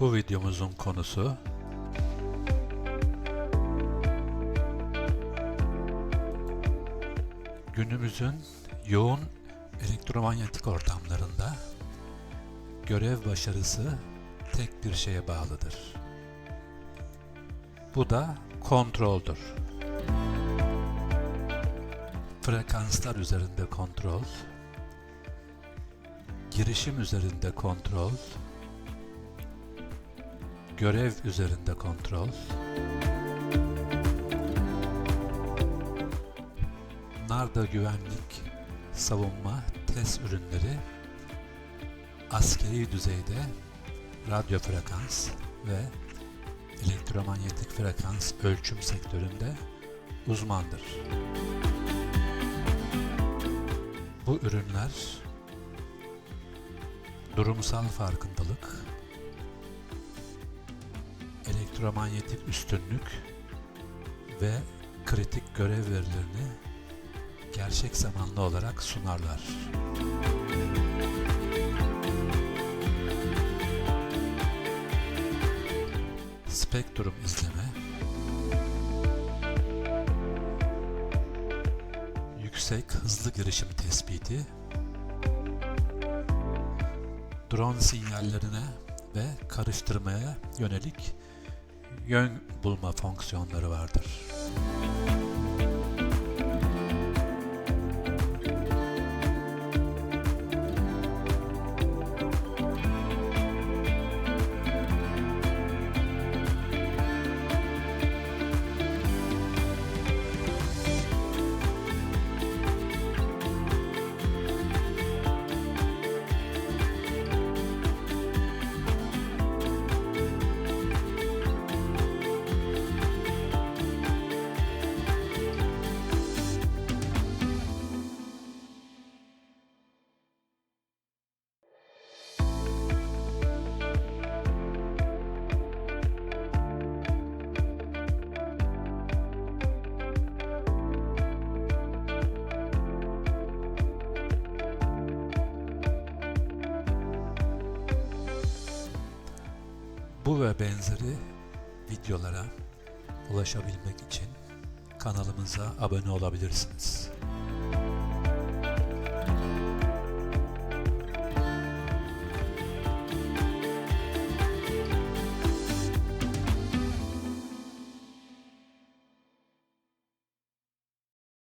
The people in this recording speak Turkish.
Bu videomuzun konusu günümüzün yoğun elektromanyetik ortamlarında görev başarısı tek bir şeye bağlıdır. Bu da kontroldür. Frekanslar üzerinde kontrol, girişim üzerinde kontrol, görev üzerinde kontrol, narda güvenlik, savunma, test ürünleri, askeri düzeyde radyo frekans ve elektromanyetik frekans ölçüm sektöründe uzmandır. Bu ürünler durumsal farkındalık, elektromanyetik üstünlük ve kritik görev verilerini gerçek zamanlı olarak sunarlar. Spektrum izleme, yüksek hızlı girişim tespiti, drone sinyallerine ve karıştırmaya yönelik yön bulma fonksiyonları vardır. Bu ve benzeri videolara ulaşabilmek için kanalımıza abone olabilirsiniz.